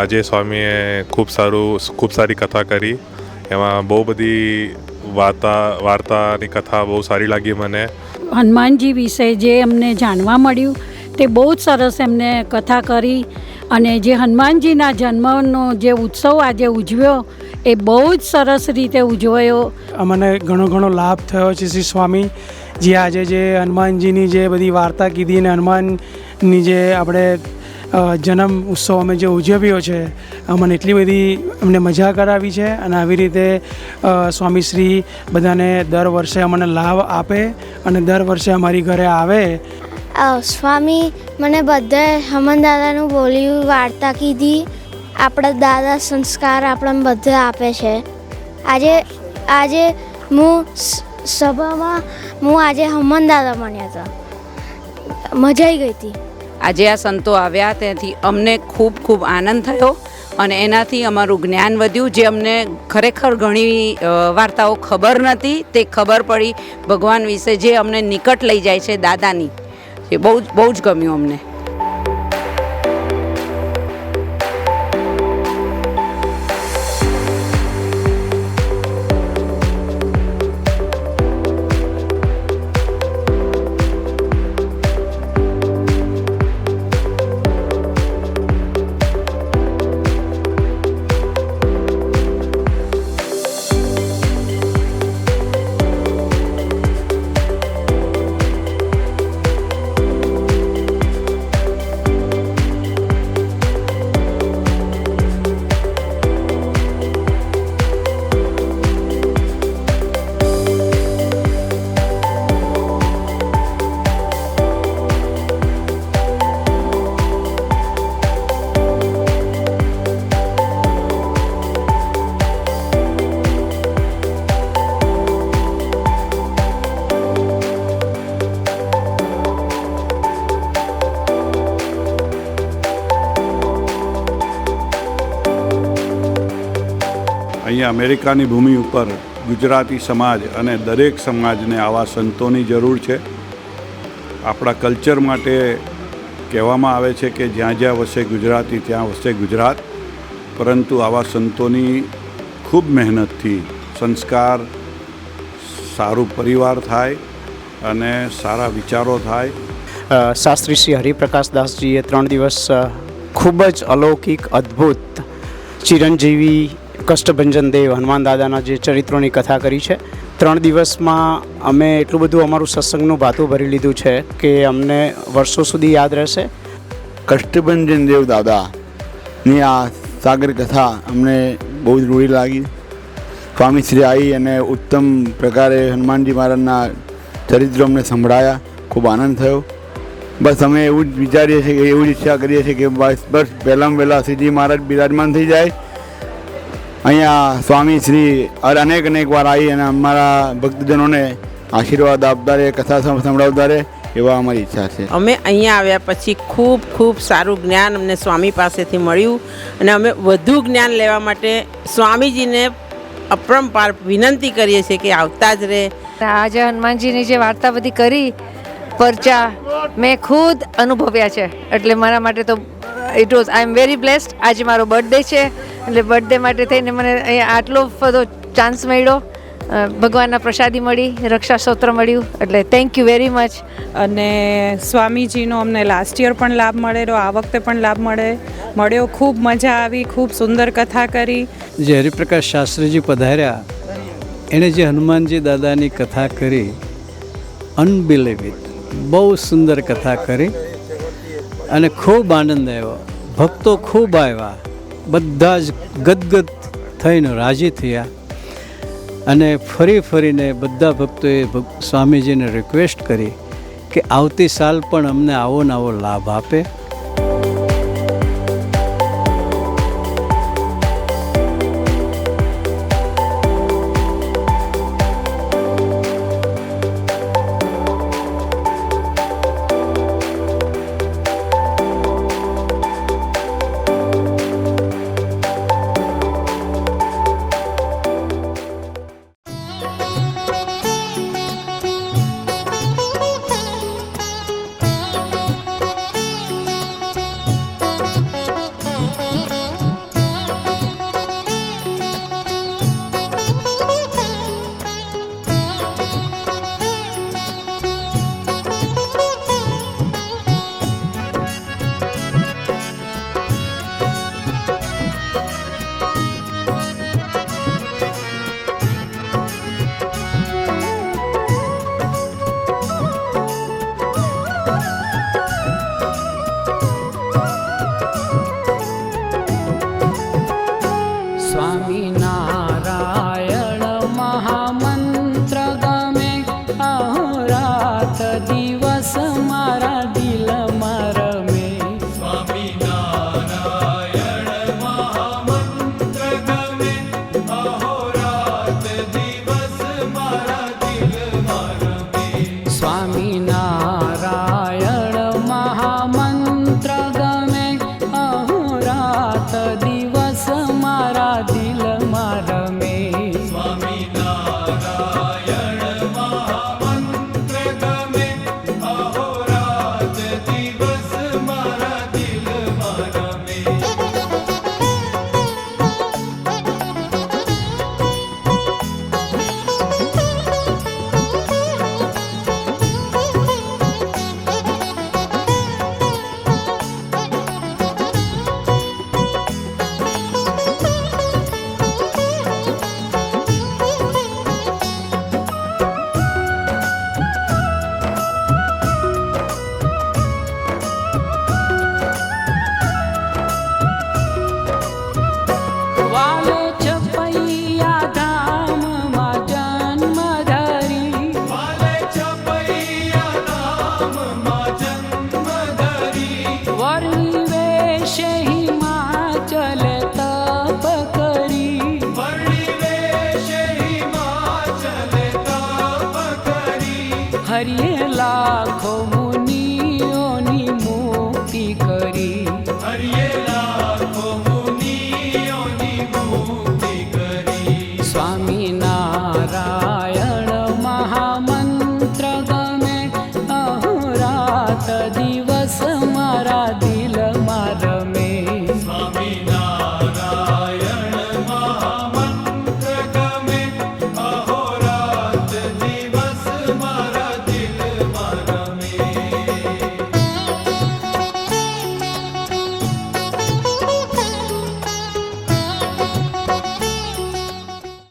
આજે સ્વામીએ ખૂબ સારું ખૂબ સારી કથા કરી. એમાં બહુ બધી વાર્તા વાર્તાની કથા બહુ સારી લાગી મને. હનુમાનજી વિશે જે અમને જાણવા મળ્યું તે બહુ જ સરસ એમને કથા કરી. અને જે હનુમાનજીના જન્મનો જે ઉત્સવ આજે ઉજવ્યો એ બહુ જ સરસ રીતે ઉજવાયો. અમને ઘણો ઘણો લાભ થયો છે શ્રી સ્વામી. જે આજે જે હનુમાનજીની જે બધી વાર્તા કીધી ને હનુમાનની જે આપણે જન્મ ઉત્સવ અમે જે ઉજવ્યો છે અમને એટલી બધી અમને મજા કરાવી છે અને આવી રીતે સ્વામી સ્વામીશ્રી બધાને દર વર્ષે અમને લાભ આપે અને દર વર્ષે અમારી ઘરે આવે. સ્વામી, મને બધે હમન દાદાનું બોલ્યું વાર્તા કીધી. આપણા દાદા સંસ્કાર આપણને બધે આપે છે. આજે આજે હું સભામાં, હું આજે હમન દાદા બન્યા હતા. મજા આવી ગઈ હતી. આજે આ સંતો આવ્યા ત્યાંથી અમને ખૂબ ખૂબ આનંદ થયો અને એનાથી અમારું જ્ઞાન વધ્યું. જે અમને ખરેખર ઘણી વાર્તાઓ ખબર નથી તે ખબર પડી ભગવાન વિશે જે અમને નિકટ લઈ જાય છે દાદાની. એ બહુ જ બહુ જ ગમ્યું અમને. અહીંયા અમેરિકાની ભૂમિ ઉપર ગુજરાતી સમાજ અને દરેક સમાજને આવા સંતોની જરૂર છે. આપણા કલ્ચર માટે કહેવામાં આવે છે કે જ્યાં જ્યાં વસે ગુજરાતી, ત્યાં વસે ગુજરાત. પરંતુ આવા સંતોની ખૂબ મહેનતથી સંસ્કાર, સારું પરિવાર થાય અને સારા વિચારો થાય. શાસ્ત્રી શ્રી હરિપ્રકાશ દાસજીએ ત્રણ દિવસ ખૂબ જ અલૌકિક, અદ્ભુત, ચિરંજીવી કષ્ટભંજન દેવ હનુમાન દાદાના જે ચરિત્રોની કથા કરી છે. ત્રણ દિવસમાં અમે એટલું બધું અમારું સત્સંગનું ભાતું ભરી લીધું છે કે અમને વર્ષો સુધી યાદ રહેશે. કષ્ટભંજન દેવ દાદાની આ સાગર કથા અમને બહુ જ રૂઢી લાગી. સ્વામી શ્રી આવી અને ઉત્તમ પ્રકારે હનુમાનજી મહારાજના ચરિત્રો અમને સંભળાયા, ખૂબ આનંદ થયો. બસ અમે એવું જ વિચારીએ છીએ કે, એવું જ ઈચ્છા કરીએ છીએ કે બસ બસ પહેલાં પહેલાં શ્રીજી મહારાજ બિરાજમાન થઈ જાય. અહીંયા સ્વામી શ્રી અનેક અનેક વાર આવી અને અમારા ભક્તજનોને આશીર્વાદ આપતા રહે કથા સંભળાવતા રહે એવા અમારી ઈચ્છા છે. અમે અહીંયા આવ્યા પછી ખૂબ ખૂબ સારું જ્ઞાન અમને સ્વામી પાસેથી મળ્યું અને અમે વધુ જ્ઞાન લેવા માટે સ્વામીજીને અપરંપાર વિનંતી કરીએ છીએ કે આવતા જ રહે. આજે હનુમાનજીની જે વાર્તા બધી કરી પરચા મેં ખુદ અનુભવ્યા છે. એટલે મારા માટે તો it was I am very blessed આજે મારો બર્થડે છે. એટલે બર્થડે માટે થઈને મને અહીંયા આટલો બધો ચાન્સ મળ્યો. ભગવાનના પ્રસાદી મળી રક્ષા સ્તોત્ર મળ્યું. એટલે થેન્ક યુ વેરી મચ અને સ્વામીજીનો અમને લાસ્ટ યર પણ લાભ મળેલો આ વખતે પણ લાભ મળે મળ્યો. ખૂબ મજા આવી ખૂબ સુંદર કથા કરી. જે હરિપ્રકાશ શાસ્ત્રીજી પધાર્યા એણે જે હનુમાનજી દાદાની કથા કરી અનબિલીવિટ બહુ સુંદર કથા કરી અને ખૂબ આનંદ આવ્યો. ભક્તો ખૂબ આવ્યા. બધા જ ગદગદ થઈને રાજી થયા. અને ફરી ફરીને બધા ભક્તોએ સ્વામીજીને રિક્વેસ્ટ કરી કે આવતી સાલ પણ અમને આવો ને આવો લાભ આપે. હરિએ લાખો મુનિઓની મુક્તિ કરી. હરિએ લાખો મુનિઓની મુક્તિ કરી. સ્વામી નારાયણ